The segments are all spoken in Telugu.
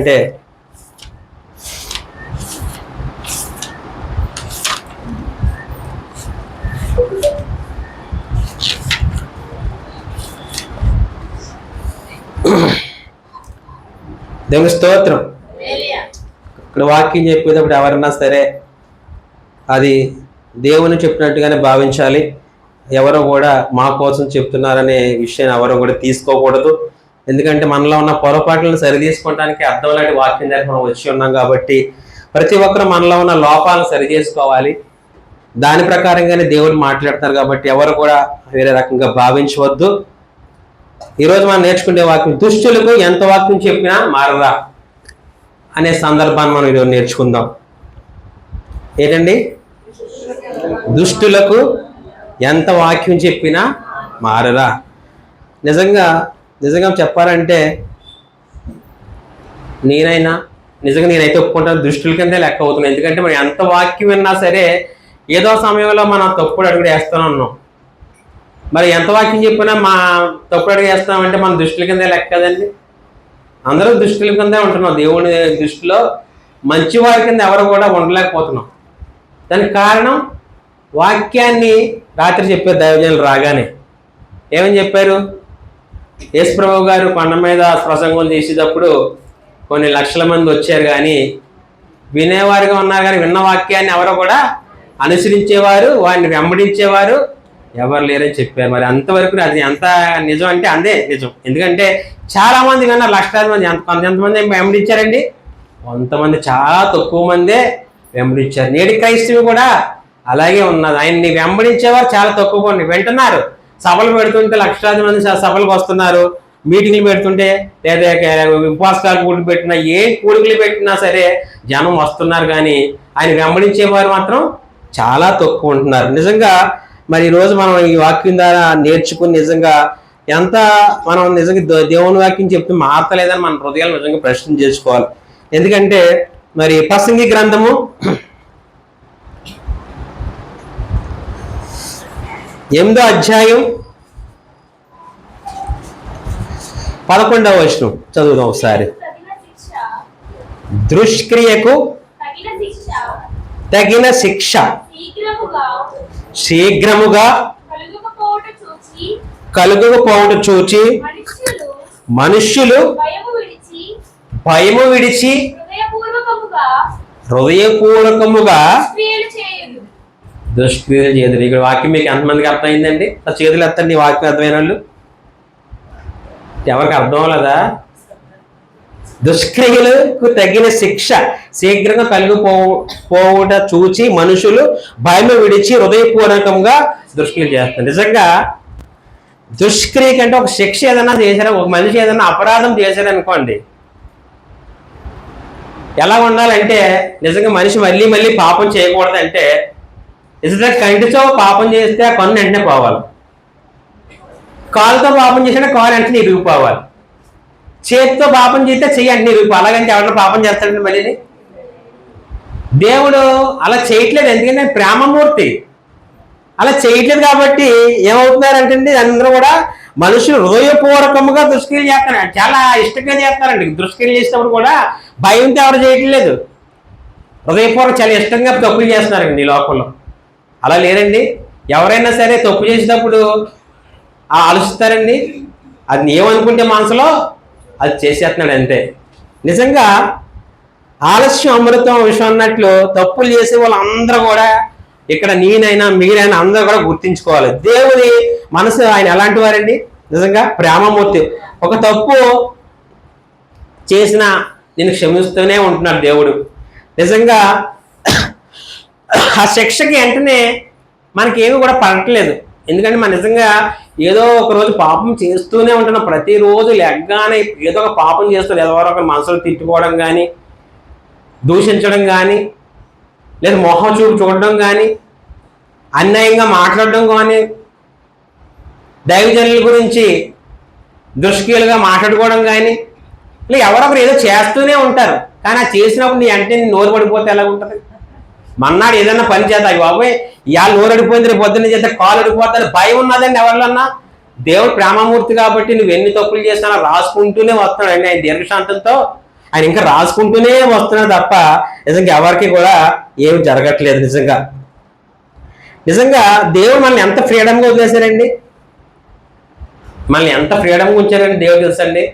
అంటే దేవుని స్తోత్రం. ఇక్కడ వాక్యం చెప్పేటప్పుడు ఎవరన్నా సరే అది దేవుని చెప్పినట్టుగానే భావించాలి. ఎవరో కూడా మా కోసం చెప్తున్నారనే విషయాన్ని ఎవరో కూడా తీసుకోకూడదు. ఎందుకంటే మనలో ఉన్న పొరపాట్లను సరిదీసుకోవడానికి అర్థం లాంటి వాక్యం దగ్గర మనం వచ్చి ఉన్నాం కాబట్టి ప్రతి ఒక్కరు మనలో ఉన్న లోపాలను సరిచేసుకోవాలి దాని ప్రకారంగానే దేవుడు మాట్లాడతారు కాబట్టి ఎవరు కూడా వేరే రకంగా భావించవద్దు. ఈరోజు మనం నేర్చుకునే వాక్యం దుష్టులకు ఎంత వాక్యం చెప్పినా మారరా అనే సందర్భాన్ని మనం ఈరోజు నేర్చుకుందాం. ఏంటండి? దుష్టులకు ఎంత వాక్యం చెప్పినా మారరా. నిజంగా నిజంగా చెప్పాలంటే నేనైనా నిజంగా నేనైతే ఒప్పుకుంటాను దుష్టుల కిందే లెక్క అవుతున్నాను ఎందుకంటే మనం ఎంత వాక్యం విన్నా సరే ఏదో సమయంలో మనం తప్పుడు అడుగుడు వేస్తూనే ఉన్నాం. మరి ఎంత వాక్యం చెప్పినా మా తప్పుడు అడుగు వేస్తామంటే మన దుష్టుల కిందే లెక్క కదండి? అందరూ దుష్టుల కిందే ఉంటున్నాం. దేవుని దృష్టిలో మంచి వారి కింద ఎవరు కూడా ఉండలేకపోతున్నాం. దానికి కారణం వాక్యాన్ని రాత్రి చెప్పారు దైవజనులు రాగానే. ఏమని చెప్పారు? యేసుప్రభు గారు కొండ మీద ప్రసంగం చేసేటప్పుడు కొన్ని లక్షల మంది వచ్చారు కానీ వినేవారుగా ఉన్నారు కానీ విన్న వాక్యాన్ని ఎవరు కూడా అనుసరించేవారు వారిని వెంబడించేవారు ఎవరు లేరని చెప్పారు. మరి అంతవరకు అది ఎంత నిజం అంటే అందే నిజం. ఎందుకంటే చాలామంది విన్నారు లక్షలాది మంది. ఎంత కొంతమంది ఎంతమంది వెంబడించారండి? కొంతమంది చాలా తక్కువ మందే వెంబడించారు. నేటి క్రైస్తవి కూడా అలాగే ఉన్నది. ఆయన్ని వెంబడించేవారు చాలా తక్కువ కొన్ని వింటున్నారు. సభలు పెడుతుంటే లక్షలాది మంది సభలకు వస్తున్నారు. మీటింగ్లు పెడుతుంటే లేదా ఉపవాసాలు కూడికి పెట్టినా ఏ కూడికలు పెట్టినా సరే జనం వస్తున్నారు కానీ ఆయన వెంబడించేవారు మాత్రం చాలా తక్కువ ఉంటున్నారు. నిజంగా మరి ఈరోజు మనం ఈ వాక్యం ద్వారా నేర్చుకుని నిజంగా ఎంత మనం నిజంగా దేవుని వాక్యం చెప్తే మారతలేదని మన హృదయాలు నిజంగా ప్రశ్న చేసుకోవాలి. ఎందుకంటే మరి ప్రసంగి గ్రంథము ఎనిమిదో అధ్యాయం పదకొండవ వచనం చదువుదాం ఒకసారి. దుష్క్రియకు తగిన శిక్ష. శీఘ్రముగా కలుగకపోవట చూచి మనుష్యులు భయము విడిచి హృదయపూర్వకముగా దుష్క్రియలు చేయదు ఇక్కడ వాక్యం మీకు ఎంతమందికి అర్థమైందండి? ఆ చేతులు ఎత్తండి ఈ వాక్యం అర్థమైన వాళ్ళు. ఎవరికి అర్థం అవ్వలేదా? దుష్క్రియలకు తగిన శిక్ష శీఘ్రంగా కలిగిపో పోవుట చూచి మనుషులు భయం విడిచి హృదయపూర్వకంగా దుష్క్రియలు చేస్తారు. నిజంగా దుష్క్రియ కంటే ఒక శిక్ష ఏదైనా చేశారా? ఒక మనిషి ఏదైనా అపరాధం చేశారనుకోండి. ఎలా ఉండాలంటే నిజంగా మనిషి మళ్ళీ మళ్ళీ పాపం చేయకూడదంటే ఇసుక కంటితో పాపం చేస్తే ఆ కన్ను వెంటనే పోవాలి. కాలుతో పాపం చేసినా కాలు వెంటనే ఇరిగిపోవాలి. చేతితో పాపం చేస్తే చెయ్యి వెంటనే ఇరిగిపోవాలి. అలాగంటే ఎవరైనా పాపం చేస్తాడండి మళ్ళీ? దేవుడు అలా చేయట్లేదు. ఎందుకంటే ప్రేమమూర్తి. అలా చేయట్లేదు కాబట్టి ఏమవుతున్నారంటే అందరూ కూడా మనుషులు హృదయపూర్వకముగా దుష్క్రియలు చేస్తారు చాలా ఇష్టంగా చేస్తారండి. దుష్క్రియలు చేసినప్పుడు కూడా భయంతో ఎవరు చేయట్లేదు. హృదయపూర్వక చాలా ఇష్టంగా తప్పులు చేస్తున్నారండి ఈ లోకంలో. అలా లేరండి ఎవరైనా సరే తప్పు చేసేటప్పుడు ఆలోచిస్తారండి. అది ఏమనుకుంటే మనసులో అది చేసేస్తున్నాడు అంతే. నిజంగా ఆలస్యం అమృతం విషయం అన్నట్లు తప్పులు చేసే వాళ్ళందరూ కూడా ఇక్కడ నేనైనా మీరైనా అందరూ కూడా గుర్తించుకోవాలి. దేవుని మనసు ఆయన ఎలాంటి వారండి? నిజంగా ప్రేమమూర్తి. ఒక తప్పు చేసిన నేను క్షమిస్తూనే ఉంటున్నాడు దేవుడు. నిజంగా ఆ శిక్షకి వెంటనే మనకి ఏమి కూడా పడట్లేదు. ఎందుకంటే మన నిజంగా ఏదో ఒక రోజు పాపం చేస్తూనే ఉంటున్నాం. ప్రతిరోజు లెగ్గానే ఏదో ఒక పాపం చేస్తూ ఎవరో ఒక మనసులో తిట్టుకోవడం కానీ దూషించడం కానీ లేదా మొహం చూపు చూడడం కానీ అన్యాయంగా మాట్లాడడం కానీ దైవజనుల గురించి దుష్కీలుగా మాట్లాడుకోవడం కానీ ఇలా ఎవరొకరు ఏదో చేస్తూనే ఉంటారు. కానీ ఆ చేసినప్పుడు నీ అంటే నోరు పడిపోతే ఎలా ఉంటుంది మన్నాడు ఏదైనా పని చేద్దాం అయ్యి బాబోయ్. ఇవాళ నోరడిపోయింది రేపు పొద్దున్న చేస్తే కాలు అడిపోతుంది భయం ఉన్నదండి ఎవరిలన్నా. దేవుడు ప్రేమమూర్తి కాబట్టి నువ్వు ఎన్ని తప్పులు చేసినా రాసుకుంటూనే వస్తున్నాడు అండి ఆయన దీర్ఘశాంతంతో ఆయన ఇంకా రాసుకుంటూనే వస్తున్నాడు తప్ప నిజంగా ఎవరికి కూడా ఏమి జరగట్లేదు నిజంగా. నిజంగా దేవుడు మనల్ని ఎంత ఫ్రీడమ్గా వదిలేశారండి? మనల్ని ఎంత ఫ్రీడమ్గా ఉంచారండి దేవుడు తెలుసండి?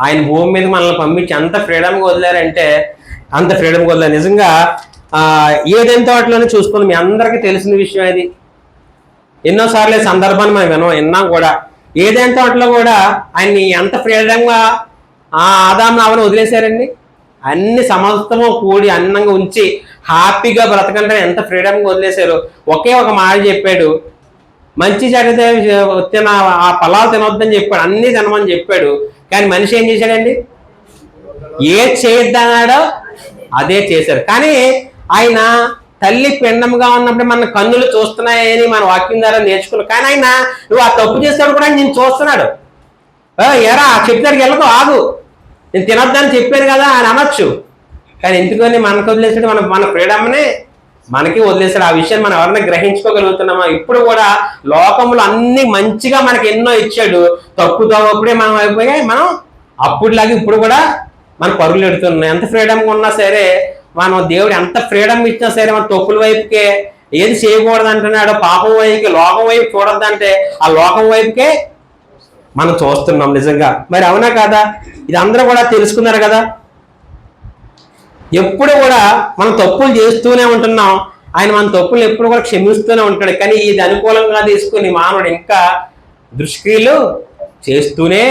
ఆయన భూమి మీద మనల్ని పంపించి ఎంత ఫ్రీడమ్గా వదిలారంటే అంత ఫ్రీడమ్గా వదిలేరు. నిజంగా ఏదైనా తోటలోనే చూసుకుని. మీ అందరికీ తెలిసిన విషయం అది ఎన్నోసార్లు సందర్భాన్ని మనం వినం విన్నాం కూడా. ఏదైనా తోటలో కూడా ఆయన్ని ఎంత ఫ్రీడంగా ఆ ఆదాం అవని వదిలేశారండి? అన్ని సమస్తము కూడి అన్నంగా ఉంచి హ్యాపీగా బ్రతకంటే ఎంత ఫ్రీడంగా వదిలేశారు. ఒకే ఒక మాట చెప్పాడు. మంచి జరిగితే తిన ఆ ఫలాలు తినొద్దని చెప్పాడు అన్ని తినమని చెప్పాడు. కానీ మనిషి ఏం చేశాడండి? ఏ చేయొద్దన్నాడో అదే చేశారు కానీ ఆయన తల్లి పిండంగా ఉన్నప్పుడు మన కన్నులు చూస్తున్నాయని మన వాక్యం ద్వారా నేర్చుకున్నాం కానీ ఆయన నువ్వు ఆ తప్పు చేస్తాడు కూడా నేను చూస్తున్నాడు. "ఆ, ఎరా చెప్తాడికి వెళ్ళదు ఆగు. నేను తినొద్దని చెప్పాను కదా అని అనొచ్చు. కానీ ఎందుకని మనకు వదిలేసాడు మన మన ఫ్రీడమ్నే మనకి వదిలేసాడు ఆ విషయం మనం ఎవరైనా గ్రహించుకోగలుగుతున్నామా? ఇప్పుడు కూడా లోకంలో అన్ని మంచిగా మనకి ఎన్నో ఇచ్చాడు. తప్పుతో అప్పుడే మనం అయిపోయాయి. మనం అప్పుడులాగా ఇప్పుడు కూడా మన పరుగులు ఎడుతున్నాం ఎంత ఫ్రీడమ్గా ఉన్నా సరే మనం దేవుడు ఎంత ఫ్రీడమ్ ఇచ్చినా సరే మన తప్పుల వైపుకే ఏది చేయకూడదు అంటున్నాడో పాపం వైపుకి లోకం వైపు చూడొద్దంటే ఆ లోకం వైపుకే మనం చూస్తున్నాం నిజంగా. మరి అవునా కాదా? ఇది అందరూ కూడా తెలుసుకున్నారు కదా? ఎప్పుడు కూడా మనం తప్పులు చేస్తూనే ఉంటున్నాం. ఆయన మన తప్పులు ఎప్పుడు కూడా క్షమిస్తూనే ఉంటాడు. కానీ ఇది అనుకూలంగా తీసుకుని మానవుడు ఇంకా దుష్క్రియలు చేస్తూనే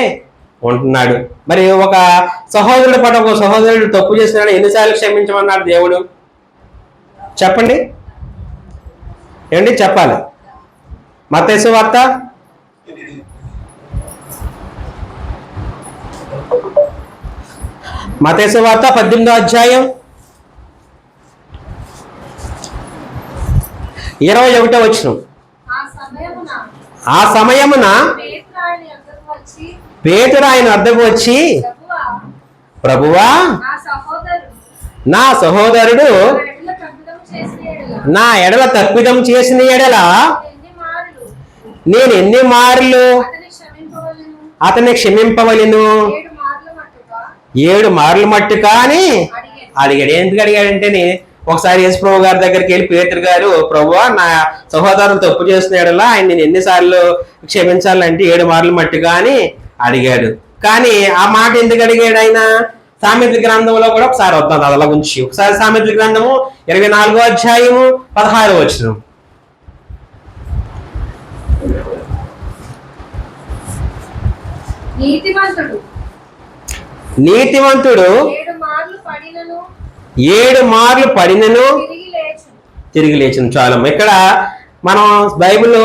ఉంటున్నాడు మరి ఒక సహోదరుడు పట్ల ఒక సహోదరుడు తప్పు చేస్తున్నాడు ఎన్నిసార్లు క్షమించమన్నాడు దేవుడు? చెప్పండి. ఏమండి? చెప్పాలి. మతేసు వార్త? మతేసు వార్త పద్దెనిమిదో అధ్యాయం ఇరవై ఒకటో వచ్చిన ఆ సమయమున పేతురు ఆయన యొద్దకు వచ్చి ప్రభువా నా సహోదరుడు. నా ఎడల తప్పిదం చేసిన ఎడల. నేను ఎన్ని మార్లు? అతన్ని క్షమింపవలెను. ఏడు మార్లు మట్టు కానీ అడిగాడు. ఎందుకు అడిగాడంటే ఒకసారి యేసు ప్రభు గారి దగ్గరికి వెళ్ళి పేతురు గారు ప్రభు నా సహోదరుని తప్పు చేస్తున్నాడలా ఆయన నేను ఎన్నిసార్లు క్షమించాలంటే ఏడు మార్లు మట్టుగా అని అడిగాడు. కానీ ఆ మాట ఎందుకు అడిగాడు ఆయన? సామెతల గ్రంథంలో కూడా ఒకసారి వద్దాం అదలా ఉంచి. ఒకసారి సామెతల గ్రంథము ఇరవై నాలుగో అధ్యాయము పదహారు వచ్చిన నీతివంతుడు ఏడు మార్లు పడినను. తిరిగి లేచు తిరిగి లేచిన. చాలం ఇక్కడ మనం బైబిల్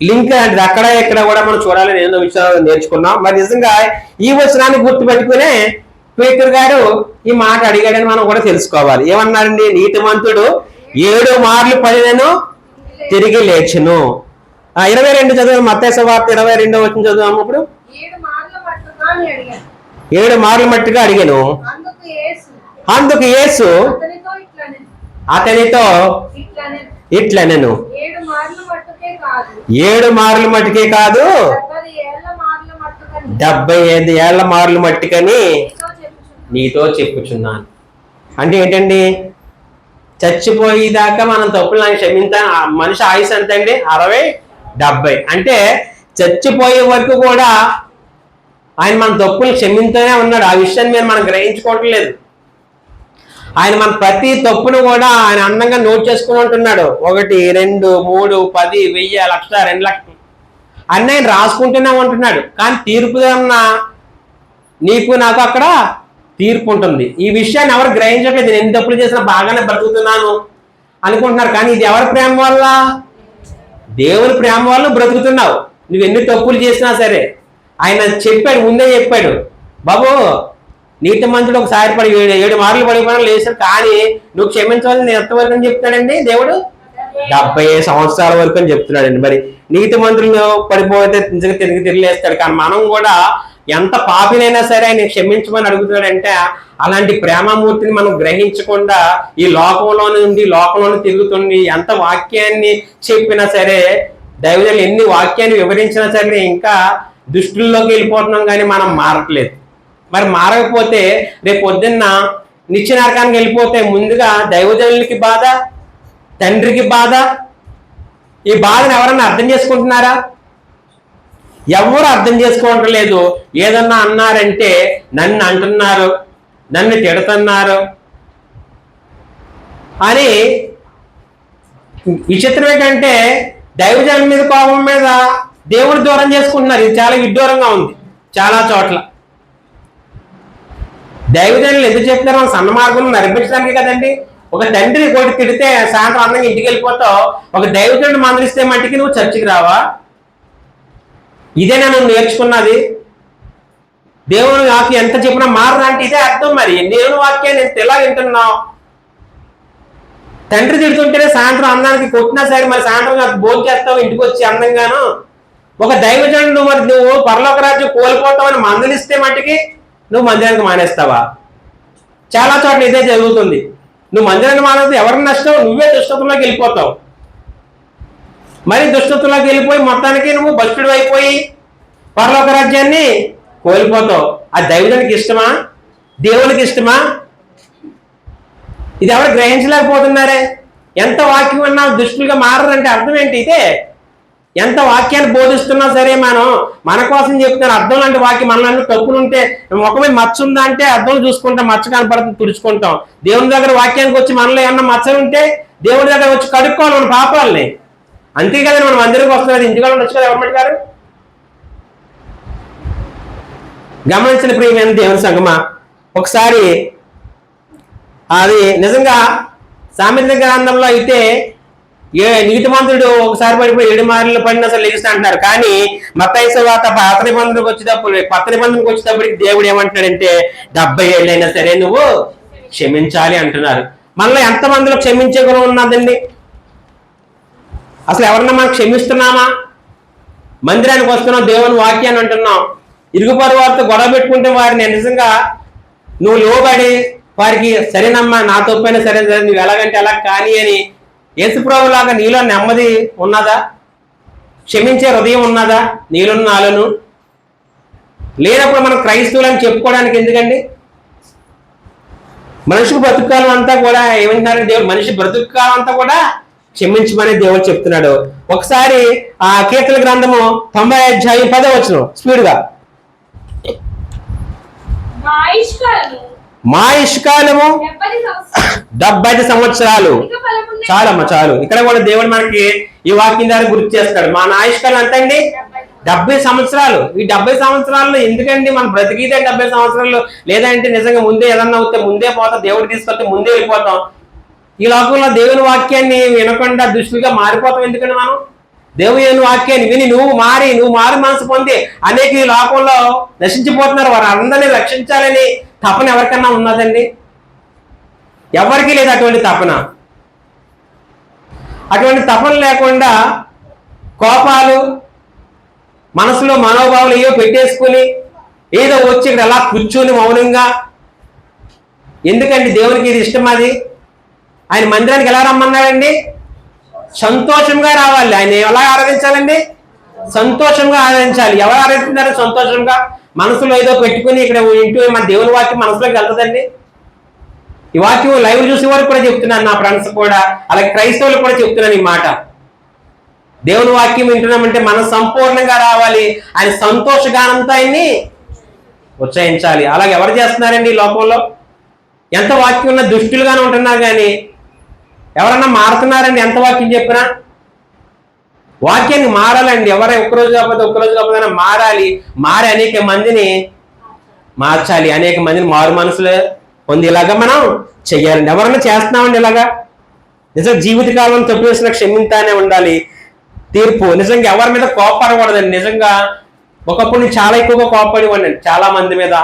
లింక్ అంటే అక్కడ ఇక్కడ కూడా మనం చూడాలని ఎన్నో విషయాలు నేర్చుకున్నాం. మరి నిజంగా ఈ వచనాన్ని గుర్తు పెట్టుకునే పేతురు గారు ఈ మాట అడిగాడని మనం కూడా తెలుసుకోవాలి. ఏమన్నారండి నీతిమంతుడు ఏడు మార్లు పడినను తిరిగి లేచును. ఆ, ఇరవై రెండు చదువు మత్తేస వార్త ఇరవై రెండో వచ్చిన చదువు ఇప్పుడు ఏడు మార్లు మట్టుగా అడిగాను. అందుకు యేసు. యేసు అతనితో ఇట్లనే అతనితో ఇట్లనే ఇట్లనెను. ఏడు మార్లు మట్టుకే కాదు. డెబ్బై ఐదు ఏళ్ళ మార్లు మట్టికని నీతో చెప్పుచున్నాను. అంటే ఏంటండి? చచ్చిపోయేదాకా మనం తప్పులు నాకు క్షమించా ఆ మనిషి ఆయుష్ ఎంత అండి? అరవై డెబ్బై. అంటే చచ్చిపోయే వరకు కూడా ఆయన మన తప్పులు క్షమించనే ఉన్నాడు. ఆ విషయాన్ని మీరు మనం గ్రహించుకోవటం లేదు. ఆయన మన ప్రతి తప్పును కూడా ఆయన అందంగా నోట్ చేసుకుని ఉంటున్నాడు. ఒకటి రెండు మూడు పది వెయ్యి లక్ష రెండు లక్షలు అన్నీ ఆయన రాసుకుంటూనే ఉంటున్నాడు. కానీ తీర్పు అన్న నీకు నాకు అక్కడ తీర్పు ఉంటుంది. ఈ విషయాన్ని ఎవరు గ్రహించట్లేదు. నేను ఎన్ని తప్పులు చేసినా బాగానే బ్రతుకుతున్నాను అనుకుంటున్నారు. కానీ ఇది ఎవరి ప్రేమ వల్ల? దేవుని ప్రేమ వల్ల బ్రతుకుతున్నావు. నువ్వు ఎన్ని తప్పులు చేసినా సరే. ఆయన చెప్పాడు ముందే చెప్పాడు. బాబు నీటి మంతుడు ఒకసారి పడి ఏడు ఏడు మార్లు పడిపోయినా లేచాడు. కానీ నువ్వు క్షమించవాలని నేను ఎంతవరకు అని చెప్తాడండి దేవుడు? డెబ్బై సంవత్సరాల వరకు అని చెప్తున్నాడండి. మరి నీతి మంత్రులు పడిపోతే నిజంగా తిరిగి తిరిగిలేస్తాడు కానీ మనం కూడా ఎంత పాపినైనా సరే ఆయన క్షమించమని అడుగుతున్నాడంటే అలాంటి ప్రేమమూర్తిని మనం గ్రహించకుండా ఈ లోకంలో నుండి లోకంలో తిరుగుతుంది ఎంత వాక్యాన్ని చెప్పినా సరే దైవజనులు ఎన్ని వాక్యాన్ని వివరించినా సరే ఇంకా దుష్టుల్లోకి వెళ్ళిపోతున్నాం కానీ మనం మారట్లేదు. మరి మారకపోతే రేపు పొద్దున్న నిత్యనరకానికి వెళ్ళిపోతే ముందుగా దైవజనులకి బాధ తండ్రికి బాధ? ఈ బాధను ఎవరన్నా అర్థం చేసుకుంటున్నారా? ఎవరు అర్థం చేసుకోవటం లేదు ఏదన్నా అన్నారంటే నన్ను అంటున్నారు నన్ను తిడుతున్నారు అని విచిత్రం ఏంటంటే దైవజనం మీద కోపం మీద దేవుడు దూరం చేసుకుంటున్నారు. ఇది చాలా విడ్డూరంగా ఉంది చాలా చోట్ల. దైవజనులు ఎందుకు చెప్తున్నారు మన సన్న మార్గం నడిపించడానికి కదండి. ఒక తండ్రి కొట్టి తిడితే సాయంత్రం అందంగా ఇంటికి వెళ్ళిపోతావు. ఒక దైవజనుడు మందలిస్తే మట్టికి నువ్వు చర్చికి రావా? ఇదేనా నువ్వు నేర్చుకున్నది? దేవుని నాకు ఎంత చెప్పినా మారదంటే ఇదే అర్థం మరి. నేను వాక్యాన్ని ఎంత ఎలా వింటున్నావు తండ్రి తిడుతుంటేనే సాయంత్రం అందానికి కొట్టినా సరే మరి సాయంత్రం నాకు భోజనం చేస్తావు ఇంటికి వచ్చి అందంగాను. ఒక దైవజనుడు మరి నువ్వు పరలోక రాజ్యం కోల్పోతావని మందలిస్తే మట్టికి నువ్వు మందిరానికి మానేస్తావా? చాలా చోట్ల ఇదే జరుగుతుంది. నువ్వు మందిరాన్ని మానేస్తే ఎవరిని నష్టం? నువ్వే దుష్టత్వంలోకి వెళ్ళిపోతావు. మరి దుష్టత్వంలోకి వెళ్ళిపోయి మొత్తానికి నువ్వు భక్తుడు అయిపోయి పరలోక రాజ్యాన్ని కోల్పోతావు. ఆ దైవజనికి ఇష్టమా? దేవునికి ఇష్టమా? ఇది ఎవరు గ్రహించలేకపోతున్నారే? ఎంత వాక్యం అన్నా దుష్టులుగా మారరంటే అర్థం ఏంటి ఇదే? ఎంత వాక్యాన్ని బోధిస్తున్నా సరే మనం మన కోసం చెప్తున్నారు. అర్థం లాంటి వాక్యం మనలో తప్పులుంటే ఉంటే ముఖం మచ్చ ఉందా అంటే అర్థం చూసుకుంటాం మచ్చ కనపడుతుంది తుడుచుకుంటాం. దేవుని దగ్గర వాక్యానికి వచ్చి మనలో ఏమన్నా మచ్చలు ఉంటే దేవుడి దగ్గర వచ్చి కడుక్కోవాలి మన పాపాలని. అంతే కదండి మనం అందరికి వస్తున్నది ఇంటికాడ ఉండొచ్చు కదా ఎవరి గారు? గమనించిన ప్రియమైన దేవుని సంగమా. ఒకసారి అది నిజంగా సామెత గ్రంథంలో అయితే ఏ నీతిమంతుడు ఒకసారి పడిపోయి ఏడు మార్లు పడిన అసలు లెగిస్తా అంటున్నారు. కానీ మత్తయి తర్వాత పాత నిబంధనకు వచ్చేటప్పుడు కొత్త నిబంధనకు వచ్చేటప్పటికి దేవుడు ఏమంటున్నాడంటే డెబ్బై ఏళ్ళైనా సరే నువ్వు క్షమించాలి అంటున్నారు. మనలో ఎంత మందిలో క్షమించే గుణం ఉన్నదండి? అసలు ఎవరన్నా మనం క్షమిస్తున్నామా? మందిరానికి వస్తున్నాం దేవుని వాక్యాన్ని అంటున్నాం. ఇరుగుపరు వారితో గొడవ పెట్టుకుంటే వారిని నిజంగా నువ్వు లోబడి వారికి సరేనమ్మా నా తప్పైనా సరే సరే నువ్వు ఎలాగంటే అలా కానీ అని యేసుప్రభులాగా నీలో నెమ్మది ఉన్నదా? క్షమించే హృదయం ఉన్నదా? నీలో నాలోను? లేనప్పుడు మనం క్రైస్తవులని చెప్పుకోవడానికి ఎందుకండి? మనిషికి బ్రతుకాలం అంతా కూడా ఏమంటున్నారు? దేవుడు మనిషి బ్రతుకాలం అంతా కూడా క్షమించమని దేవుడు చెప్తున్నాడు. ఒకసారి ఆ కీర్తన గ్రంథము తొంభై అధ్యాయం పదవచ్చును స్పీడ్గా. మా ఇష్కాలము డెబ్బై ఐదు సంవత్సరాలు. చాలమ్మ చాలు. ఇక్కడ కూడా దేవుడు మనకి ఈ వాక్యం ద్వారా గుర్తు చేస్తాడు. మా ఆయుష్కాలం ఎంత అండి డెబ్బై డెబ్బై సంవత్సరాలు. ఈ డెబ్బై సంవత్సరాల్లో ఎందుకండి మనం బ్రతికితే డెబ్బై సంవత్సరాలు లేదంటే నిజంగా ముందే ఏదన్నా అవుతే ముందే పోతాం దేవుడు తీసుకొస్తే ముందే వెళ్ళిపోతాం. ఈ లోకంలో దేవుని వాక్యాన్ని వినకుండా దుష్టులుగా మారిపోతాం ఎందుకండి మనం? దేవుని వాక్యాన్ని విని నువ్వు మారి నువ్వు మారి మనసు పొంది అనేక ఈ లోకంలో నశించిపోతున్నారు వారు. అందరినీ రక్షించాలని తపన ఎవరికన్నా ఉన్నదండి? ఎవరికీ లేదు అటువంటి తపన. అటువంటి తపన లేకుండా కోపాలు మనసులో మనోభావాలు ఏవో పెట్టేసుకుని ఏదో వచ్చి ఇక్కడ అలా కూర్చొని మౌనంగా. ఎందుకండి దేవునికి ఇది ఇష్టం అది? ఆయన మందిరానికి ఎలా రమ్మన్నాడండి? సంతోషంగా రావాలి. ఆయన ఎలా ఆరాధించాలండి? సంతోషంగా ఆరాధించాలి. ఎవరు ఆరాధిస్తున్నారు సంతోషంగా? మనసులో ఏదో పెట్టుకుని ఇక్కడ ఇంటూ మన దేవుని వాక్యం మనసులోకి వెళ్తుందండి? ఈ వాక్యం లైవ్ చూసే వారు కూడా చెప్తున్నాను నా ఫ్రెండ్స్ కూడా అలాగే క్రైస్తవులు కూడా చెప్తున్నాను ఈ మాట. దేవుని వాక్యం వింటున్నామంటే మనం సంపూర్ణంగా రావాలి ఆయన సంతోషగానంతో ఆయన్ని ఉత్సహించాలి అలాగే ఎవరు చేస్తున్నారండి ఈ లోకంలో? ఎంత వాక్యం ఉన్న దుష్టులుగానే ఉంటున్నారు కానీ ఎవరన్నా మారుతున్నారండి? ఎంత వాక్యం చెప్పినా? వాక్యాన్ని మారాలండి. ఎవరై ఒక్కరోజు కాకపోతే ఒక్కరోజు కాకపోతే మారాలి. మారి అనేక మందిని మార్చాలి. అనేక మందిని మారు మనసులు పొందేలాగా మనం చెయ్యాలండి ఎవరైనా చేస్తున్నామండి ఇలాగా? నిజం జీవితకాలం తప్పు చేసిన క్షమింతానే ఉండాలి. తీర్పు. నిజంగా ఎవరి మీద కోపడకూడదండి నిజంగా ఒకప్పుడు నేను చాలా ఎక్కువగా కోపడివ్వండి చాలా మంది. మీద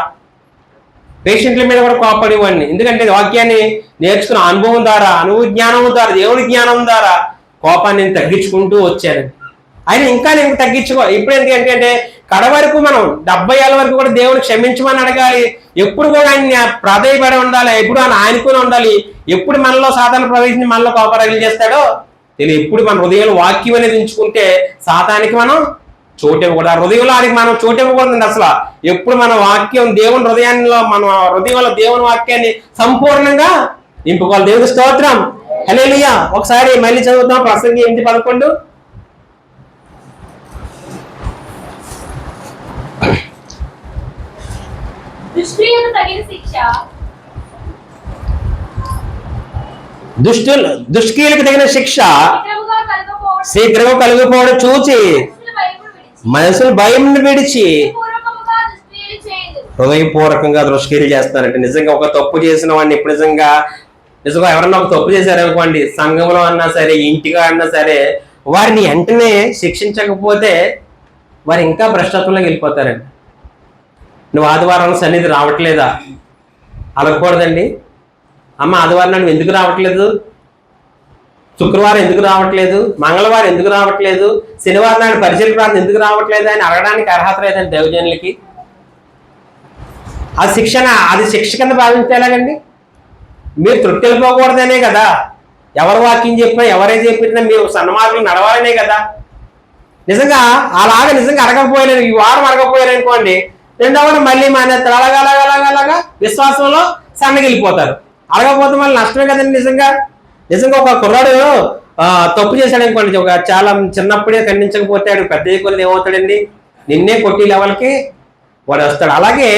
పేషెంట్ల మీద కూడా కోపడేవాడిని ఎందుకంటే వాక్యాన్ని నేర్చుకున్న అనుభవం ద్వారా అనుభవ జ్ఞానం ద్వారా దేవుడి జ్ఞానం ద్వారా కోపాన్ని నేను తగ్గించుకుంటూ వచ్చాను. ఆయన ఇంకా నేను తగ్గించుకో ఇప్పుడు ఎందుకంటే కడ వరకు మనం డెబ్బై ఏళ్ళ వరకు కూడా దేవుని క్షమించమని అడగాలి. ఎప్పుడు కూడా ఆయన ప్రాధాయపడి ఉండాలి. ఎప్పుడు ఆయన ఆయనకుని ఉండాలి. ఎప్పుడు మనలో సాధారణ ప్రవేశించి మనలో కోపరగలు చేస్తాడో తెలియదు. ఎప్పుడు మన హృదయంలో వాక్యం అనేది ఉంచుకుంటే సాతానికి మనం చోటు ఇవ్వకూడదు. ఆ హృదయంలో ఆయనకి మనం చోటు ఇవ్వకూడదండి అసలు. ఎప్పుడు మన వాక్యం దేవుని హృదయాల్లో మన హృదయంలో దేవుని వాక్యాన్ని సంపూర్ణంగా నింపుకోవాలి. దేవుని స్తోత్రం. హల్లెలూయా. ఒకసారి మళ్ళీ చదువుతాం ప్రసంగి ఎనిమిది పదకొండు. దుష్టులు దుష్కీలకు తగిన శిక్ష. శీఘ్రము కలుగుపోవడం చూచి మనుషుల మనసులు భయం విడిచి హృదయపూర్వకంగా దృష్టిలు చేస్తారంటే నిజంగా ఒక తప్పు చేసిన వాడిని ఇప్పుడు నిజంగా నిజంగా ఎవరన్నా ఒక తప్పు చేశారనుకోండి సంఘంలో అన్నా సరే ఇంటిగా అన్నా సరే వారిని వెంటనే శిక్షించకపోతే వారు ఇంకా భ్రష్టత్వంలోకి వెళ్ళిపోతారండి. నువ్వు ఆదివారం సన్నిధి రావట్లేదా? అలగకూడదండి అమ్మ ఆదివారం నువ్వు ఎందుకు రావట్లేదు? శుక్రవారం ఎందుకు రావట్లేదు? మంగళవారం ఎందుకు రావట్లేదు? శనివారం నాడు పరిచయ ప్రాంతం ఎందుకు రావట్లేదు అని అడగడానికి అర్హత లేదండి దేవజనులకి. ఆ శిక్షణ అది శిక్ష కింద భావించేలాగండి మీరు తృప్తి వెళ్ళిపోకూడదనే కదా. ఎవరు వాక్యం చెప్పినా ఎవరే చెప్పినా మీరు సన్నమార్గలు నడవాలనే కదా. నిజంగా అలాగా నిజంగా అడగకపోయారు ఈ వారం అడగకపోయారనుకోండి రెండో మళ్ళీ మానేస్తారు. అలాగా అలాగా అలాగా అలాగా విశ్వాసంలో సన్నగిలిపోతారు అడగకపోతే మళ్ళీ నష్టమే కదండి నిజంగా. నిజంగా ఒక కుర్రాడు తప్పు చేశాడు అనుకోండి ఒక చాలా చిన్నప్పుడే ఖండించకపోతే ఆడు పెద్ద కొద్ది ఏమవుతాడండి? నిన్నే కొట్టి లెవెల్కి వాడు వస్తాడు. అలాగే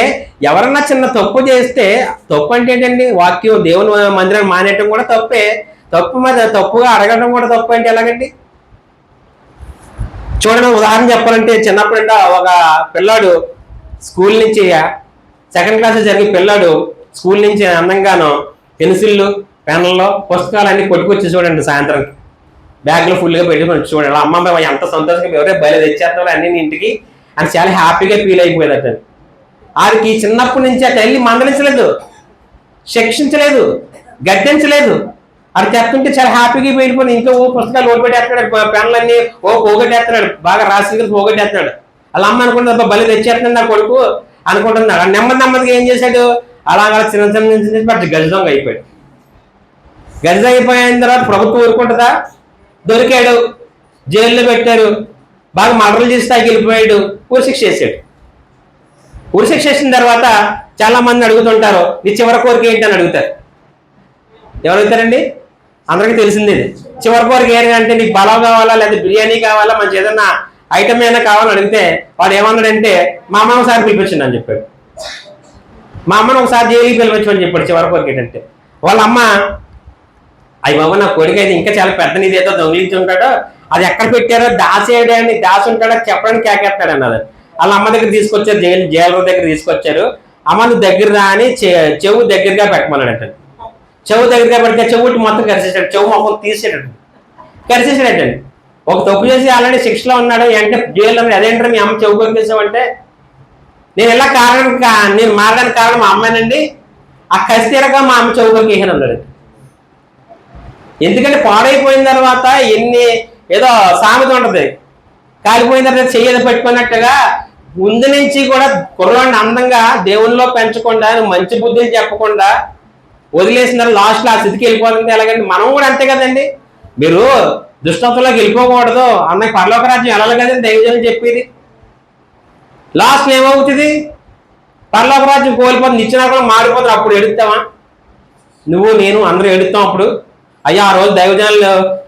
ఎవరన్నా చిన్న తప్పు చేస్తే తప్పు అంటే ఏంటండి? వాక్యం దేవుని మందిరాన్ని మానేయటం కూడా తప్పే. తప్పు మరి తప్పుగా అడగడం కూడా తప్పు అంటే ఎలాగండి? చూడండి ఉదాహరణ చెప్పాలంటే చిన్నప్పుడు ఒక పిల్లాడు స్కూల్ నుంచి సెకండ్ క్లాస్ జరిగే పిల్లాడు స్కూల్ నుంచి అందంగాను పెన్సిళ్ళు పెన్నుల్లో పుస్తకాలు అన్ని కొట్టుకొచ్చి చూడండి సాయంత్రం. బ్యాగ్లో ఫుల్గా పెట్టుకొని చూడండి. అమ్మమ్మ ఎంత సంతోషంగా ఎవరే బయలు తెచ్చేస్తారో అన్ని ఇంటికి అని చాలా హ్యాపీగా ఫీల్ అయిపోయేదట ఆడికి చిన్నప్పటి నుంచి ఆ తల్లి మందలించలేదు శిక్షించలేదు గడ్డించలేదు అది చెప్తుంటే చాలా హ్యాపీగా వెళ్ళిపోయి ఇంకా ఓ పుస్తకాలు ఓపెట్టేస్తున్నాడు పెన్లన్నీ ఓ పోగొట్టేస్తున్నాడు బాగా రాసి పోగొట్టేస్తున్నాడు. అలా అమ్మ అనుకుంటుంది బలి తెచ్చేస్తున్నాడు నా కొడుకు అనుకుంటున్నాడు ఆ నెమ్మది నెమ్మదిగా ఏం చేశాడు? అలా అలా చిన్న చిన్న నుంచి చిన్న గజదొంగ అయిపోయాడు. గజ అయిపోయిన తర్వాత ప్రభుత్వం ఊరుకుంటుందా? దొరికాడు జైల్లో పెట్టారు. బాగా మర్డర్లు చేసి తాగి వెళ్ళిపోయాడు. ఊరిశిక్ష చేశాడు. ఊరిశిక్ష చేసిన తర్వాత చాలా మంది అడుగుతుంటారు నీ చివరి కోరిక ఏంటి? అని అడుగుతారు. ఎవరు అడుగుతారండి? అందరికీ తెలిసింది ఇది. చివరి కోరిక ఏంటి అంటే నీకు బలం కావాలా లేదా బిర్యానీ కావాలా? మంచి ఏదన్నా ఐటమ్ ఏదైనా కావాలని అడిగితే వాడు ఏమన్నాడంటే మా అమ్మ ఒకసారి పిలిపించండి అని చెప్పాడు. మా అమ్మను ఒకసారి జైలుకి పిలిపించమని చెప్పాడు చివరి కోరిక ఏంటంటే. వాళ్ళ అమ్మ అయ్యి బాబు నా కోరిక అయితే ఇంకా చాలా పెద్ద నిధి ఏదో దొంగిలించి ఉంటాడో అది ఎక్కడ పెట్టారో దాసేయడాన్ని దాసి ఉంటాడో చెప్పడానికి కేకేస్తాడు అన్నది వాళ్ళ అమ్మ దగ్గర తీసుకొచ్చారు జైలు జైలు దగ్గర తీసుకొచ్చారు. అమ్మను దగ్గర రా అని చె- చెవు దగ్గరగా పెట్టమన్నాడట. చెవు దగ్గరగా పెడితే చెవుటి మొత్తం కరిచేసాడు చెవు మొత్తం తీసేసాడు. కరిచేసాడటండి ఒక తప్పు చేసి ఆల్రెడీ శిక్షలో ఉన్నాడు. అంటే జైల్లో అదేంటారు మీ అమ్మ చెవు కొరికేసావంటే నేను ఎలా కారణం నేను మారడానికి కారణం మా అమ్మాయినండి ఆ కసి తీరగా మా అమ్మ చెవు కొరికేసాను అన్నాడు ఎందుకంటే పాడైపోయిన తర్వాత ఎన్ని ఏదో సామెత ఉంటుంది. కాలిపోయిన తర్వాత చెయ్యది పెట్టుకున్నట్టుగా ముందు నుంచి కూడా కుర్రాడిని అందంగా దేవునిలో పెంచకుండా మంచి బుద్ధులు చెప్పకుండా వదిలేసిన లాస్ట్లో ఆ స్థితికి వెళ్ళిపోతుంది. ఎలాగండి మనం కూడా అంతే కదండి. మీరు దుష్టత్వంలోకి వెళ్ళిపోకూడదు. అన్నకి పరలోక రాజ్యం వెళ్ళాలి కదండి దైవజనం చెప్పేది. లాస్ట్ ఏమవుతుంది? పరలోక రాజ్యం కోల్పోతుంది ఇచ్చినా కూడా మారిపోతుంది. అప్పుడు ఎడుతావా నువ్వు నేను అందరూ ఎడుతాం అప్పుడు. అయ్యా ఆ రోజు దైవజనాలు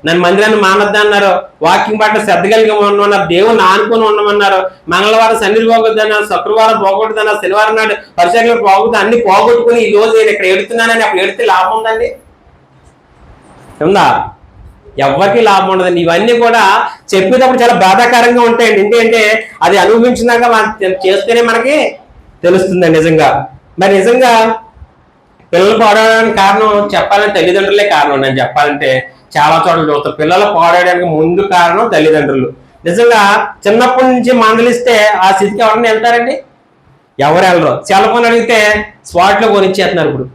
నన్ను మందిరాన్ని మానద్దు అన్నారు. వాకింగ్ పట్ల శ్రద్ధ కలిగి ఉండమన్నారు. దేవుని ఆనుకొని ఉండమన్నారు. మంగళవారం సన్నిధి పోగొద్దన్నారు శుక్రవారం పోగొట్టుదన్నారు శనివారం నాడు పరిచయం పోగొద్దు అన్ని పోగొట్టుకుని ఈ రోజు నేను ఇక్కడ ఎడుతున్నానని అప్పుడు ఎడితే లాభం ఉందండి? ఉందా? ఎవరికి లాభం ఉండదండి ఇవన్నీ కూడా చెప్పేటప్పుడు చాలా బాధాకరంగా ఉంటాయండి. ఎందుకంటే అది అనుభవించినాక మనం చేస్తేనే మనకి తెలుస్తుందండి నిజంగా. మరి నిజంగా పిల్లలు పాడడానికి కారణం చెప్పాలంటే తల్లిదండ్రులే కారణం. నేను చెప్పాలంటే చాలా చోట్ల చూస్తాం. పిల్లలు పాడడానికి ముందు కారణం తల్లిదండ్రులు. నిజంగా చిన్నప్పటి నుంచి మందలిస్తే ఆ స్థితికి ఎవరైనా వెళ్తారండి? ఎవరు వెళ్ళరు. సెల్ ఫోన్ అడిగితే స్పాట్లో కొనిచ్చేస్తున్నారు ఇప్పుడు.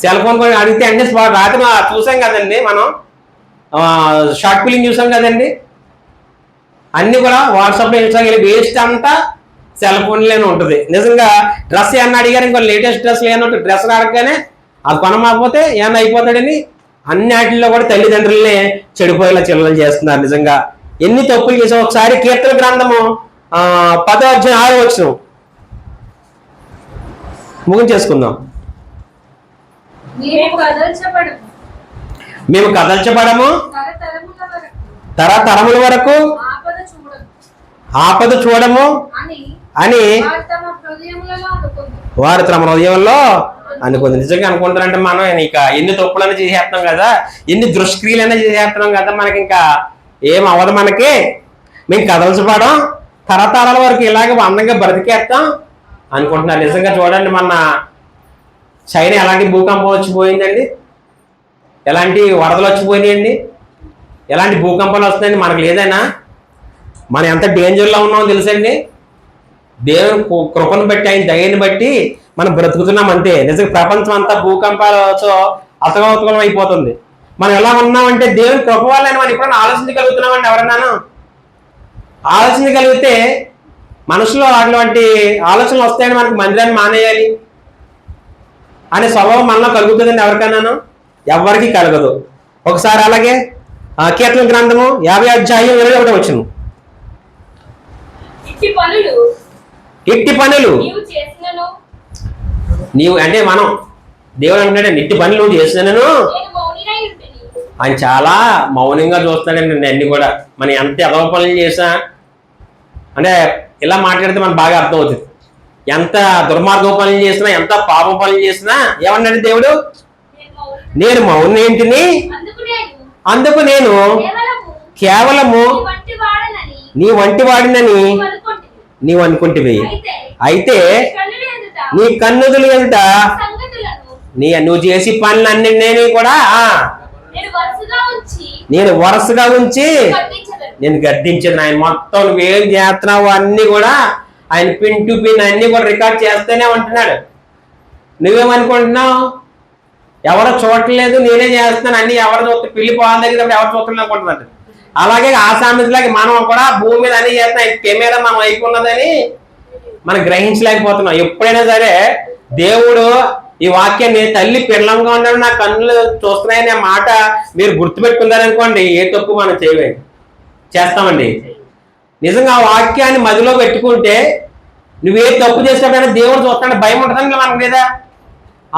సెల్ ఫోన్ కొని అడిగితే అన్ని స్పాట్ రాత్రి చూసాం కదండి మనం. షార్ట్ ఫిలిం చూసాం కదండి. అన్ని కూడా వాట్సాప్లో ఇన్స్టాగ్రామ్ వేస్ట్ అంతా సెల్ ఫోన్లోనే ఉంటుంది. నిజంగా డ్రెస్ ఏమన్నా అడిగారు ఇంకో లేటెస్ట్ డ్రెస్ లేనట్టు డ్రెస్ అడగగానే అది కొనమాకపోతే ఏమన్నా అయిపోతాడని అన్ని వాటిల్లో కూడా తల్లిదండ్రులనే చెడిపోయేలా చిల్లలు చేస్తున్నారు నిజంగా. ఎన్ని తప్పులు చేసాం? ఒకసారి కీర్తన గ్రంథము ఆ, పదో అధ్యాయం ఆరో వచ్చిన ముగించేసుకుందాం మేము కదల్చబడము. తరతరముల వరకు ఆపద చూడము. ఆపద చూడము. అని అని వారు తమ హృదయంలో అనుకుంది. నిజంగా అనుకుంటారంటే మనం ఇక ఎన్ని తప్పులైనా చేసేస్తున్నాం కదా ఎన్ని దుష్క్రియలైనా చేసేస్తున్నాం కదా మనకి ఇంకా ఏం అవ్వదు మనకి. మేము కదల్చబడం తరతరాల వరకు ఇలాగ అందంగా బ్రతికేస్తాం అనుకుంటున్నారు. నిజంగా చూడండి మన చైనా ఎలాంటి భూకంపం వచ్చిపోయిందండి? ఎలాంటి వరదలు వచ్చిపోయినాయండి? ఎలాంటి భూకంపాలు వస్తున్నాయండి? మనకు లేదైనా. మనం ఎంత డేంజర్లో ఉన్నామో తెలుసండి? దేవుని కృపను బట్టి ఆయన దయని బట్టి మనం బ్రతుకుతున్నాం అంతే. నిజంగా ప్రపంచం అంతా భూకంపాలతో అతగవతగలం అయిపోతుంది. మనం ఎలా ఉన్నామంటే దేవుని కృప వల్లని మనం ఎప్పుడైనా ఆలోచించగలుగుతున్నామండి ఎవరన్నాను? ఆలోచించగలిగితే మనసులో అటువంటి ఆలోచనలు వస్తాయని మనకి మందిరాన్ని మానేయాలి అనే స్వభావం మనలో కలుగుతుందండి ఎవరికైనాను ఎవరికి కలగదు. ఒకసారి అలాగే ఆ, కీర్తన గ్రంథము యాభై అధ్యాయం ఇరవై ఒకటి వచ్చిన ఇట్టి పనులు. నీవు చేసినను. అంటే మనం దేవుడు అంటున్నాడు నిట్టి పనులు నువ్వు చేస్తున్నాను నేను మౌనినై ఉంటిని ఆయన చాలా మౌనంగా చూస్తాడండి నేను అన్ని కూడా. మనం ఎంత ఎదవ పనులు చేసా అంటే ఇలా మాట్లాడితే మనకు బాగా అర్థం అవుతుంది ఎంత దుర్మార్గం పనులు చేసినా ఎంత పాప పనులు చేసినా ఏమన్నాడు దేవుడు? నేను మౌని మౌనేంటిని అందుకు నేను. కేవలము నీ వంటి వాడినని. నీవు అనుకుంటివి. అనుకుంటివి అయితే నీ కన్నుదులు ఎంత నీ నువ్వు చేసి పనులన్నీ కూడా నేను ఉంచి నేను వరుసగా ఉంచి నేను గద్దించదు ఆయన మొత్తం నువ్వేం చేస్తున్నావు అన్ని కూడా ఆయన పిన్ టు పిన్ అన్ని కూడా రికార్డ్ చేస్తూనే ఉంటున్నాడు. నువ్వేమనుకుంటున్నావు? ఎవరో చూడట్లేదు నేనే చేస్తున్నాను. అన్ని ఎవరు చూస్తే పిల్లి పోవాలి దగ్గర ఎవరు చూస్తున్నా అనుకుంటున్నాడు. అలాగే ఆ సామెతలాగే మనం కూడా భూమి మీద అన్ని చేస్తున్నాం. కెమెరా మనం అయిపోన్నదని మనం గ్రహించలేకపోతున్నాం. ఎప్పుడైనా సరే దేవుడు ఈ వాక్యాన్ని తల్లి పిల్లంగా ఉండడం నా కన్నులు చూస్తున్నాయనే మాట మీరు గుర్తుపెట్టుకున్నారనుకోండి ఏ తప్పు మనం చేయలేండి చేస్తామండి. నిజంగా ఆ వాక్యాన్ని మదిలో పెట్టుకుంటే నువ్వే తప్పు చేసినప్పుడైనా దేవుడు చూస్తాడు భయం ఉంటుందని మనకు లేదా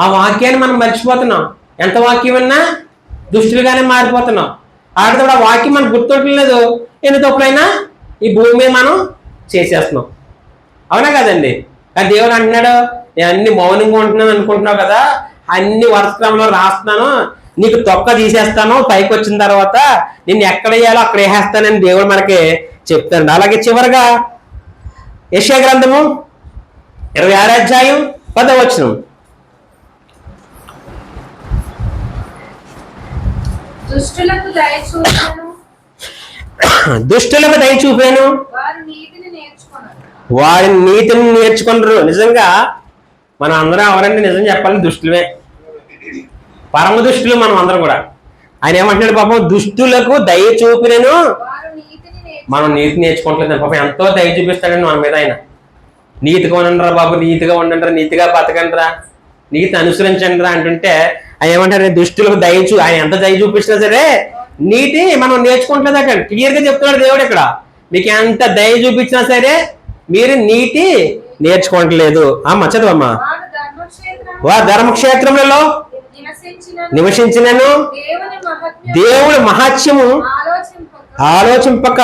ఆ వాక్యాన్ని మనం మర్చిపోతున్నాం. ఎంత వాక్యం విన్నా దుష్టులుగానే మారిపోతున్నాం. ఆడితో కూడా వాక్యం మనకు గుర్తుండలేదు ఎన్ని తప్పులైనా ఈ భూమి మీద మనం చేసేస్తున్నాం. అవునా కదండి? కానీ దేవుడు అంటున్నాడు నేను అన్ని మౌనంగా ఉంటున్నాను అనుకుంటున్నావు కదా అన్ని వరుసక్రమంలో రాస్తున్నాను. నీకు తొక్క తీసేస్తాను పైకి వచ్చిన తర్వాత నిన్ను ఎక్కడ వేయాలో అక్కడ వేసేస్తానని దేవుడు మనకి చెప్తాడు. అలాగే చివరిగా యశ్యా గ్రంథము ఇరవై ఆరు అధ్యాయం పదవచనం దుష్టులకు దయ చూపను. దుష్టులకు దయ చూపాను. వారు నీతిని నేర్చుకున్నారు నిజంగా మనం అందరం ఎవరండి? నిజం చెప్పాలని దుష్టులమే. పరమ దుష్టులు మనం అందరం కూడా. ఆయన ఏమంటున్నాడు పాపం? దుష్టులకు దయ చూపినను మనం నీతి నేర్చుకోవట్లేదు పాపం. ఎంతో దయ చూపిస్తాడండి మన మీద ఆయన. నీతిగా ఉండండిరా బాబు నీతిగా ఉండండిరా నీతిగా బతకండిరా. నీతి అనుసరించండిరా అంటుంటే ఆయన ఏమంటారు దుష్టులకు దయ చూ ఆయన ఎంత దయ చూపించినా సరే నీతి మనం నేర్చుకుంటుంది అక్కడ. క్లియర్గా చెప్తున్నాడు దేవుడు ఇక్కడ. మీకు ఎంత దయ చూపించినా సరే మీరు నీతి నేర్చుకోవట్లేదు. అమ్మ చదవమ్మా. వా ధర్మక్షేత్రములలో నివసించిన నివసించినను దేవుని దేవుడు మహాత్యము ఆలోచింపక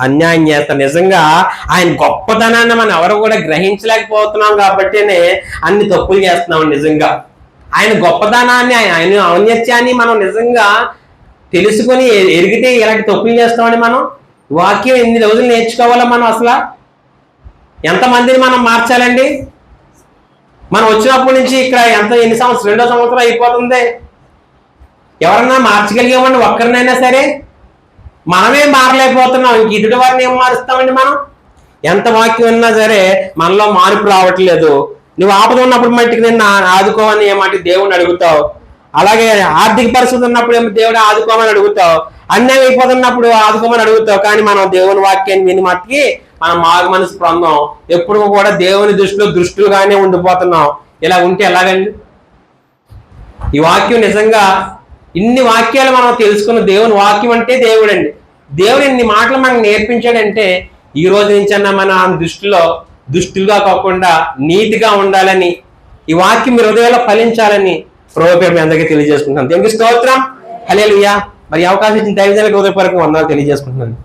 అన్యాయం చేస్తారు నిజంగా ఆయన గొప్పతనాన్ని మనం ఎవరు కూడా గ్రహించలేకపోతున్నాం కాబట్టినే అన్ని తప్పులు చేస్తున్నాం నిజంగా. ఆయన గొప్పతనాన్ని ఆయన ఆయన ఔన్నత్యాన్ని మనం నిజంగా తెలుసుకొని ఎరిగితే ఇలాంటి తప్పులు చేస్తామని మనం. వాక్యం ఎన్ని రోజులు నేర్చుకోవాలా మనం అసలు? ఎంతమందిని మనం మార్చాలండి? మనం వచ్చినప్పటి నుంచి ఇక్కడ ఎంత ఎన్ని సంవత్సరం రెండో సంవత్సరం అయిపోతుంది? ఎవరన్నా మార్చగలిగామండి ఒక్కరినైనా సరే? మనమే మారలేకపోతున్నాం. ఇంక ఇదుటి వారిని ఏం మారుస్తామండి మనం? ఎంత వాక్యం ఉన్నా సరే మనలో మార్పు రావట్లేదు. నువ్వు ఆపద ఉన్నప్పుడు మట్టికి నిన్ను ఆదుకోవని ఏమంటే దేవుడిని అడుగుతావు? అలాగే ఆర్థిక పరిస్థితి ఉన్నప్పుడు ఏమో దేవుడు ఆదుకోమని అడుగుతావు? అన్యాయం అయిపోతున్నప్పుడు ఆదుకోమని అడుగుతావు. కానీ మనం దేవుని వాక్యాన్ని విని మట్టికి మనం మారు మనసు పొందాం. ఎప్పుడు కూడా దేవుని దృష్టిలో దృష్టిలుగానే ఉండిపోతున్నాం. ఇలా ఉంటే ఎలాగండి? ఈ వాక్యం నిజంగా ఇన్ని వాక్యాలు మనం తెలుసుకున్న దేవుని వాక్యం అంటే దేవుడండి. దేవుడు ఇన్ని మాటలు మనకు నేర్పించాడంటే ఈ రోజు నుంచన్నా మన దృష్టిలో దుష్టులుగా కాకుండా నీతిగా ఉండాలని ఈ వాక్యం మీ హృదయంలో ఫలించాలని ప్రభుత్వం మీ అందరికీ తెలియజేసుకుంటున్నాను. దేవునికి స్తోత్రం. హలేలుయ్యా మరి అవకాశం ఇచ్చిన దైవజనకు హృదయపూర్వక వందనాలు తెలియజేసుకుంటున్నాను.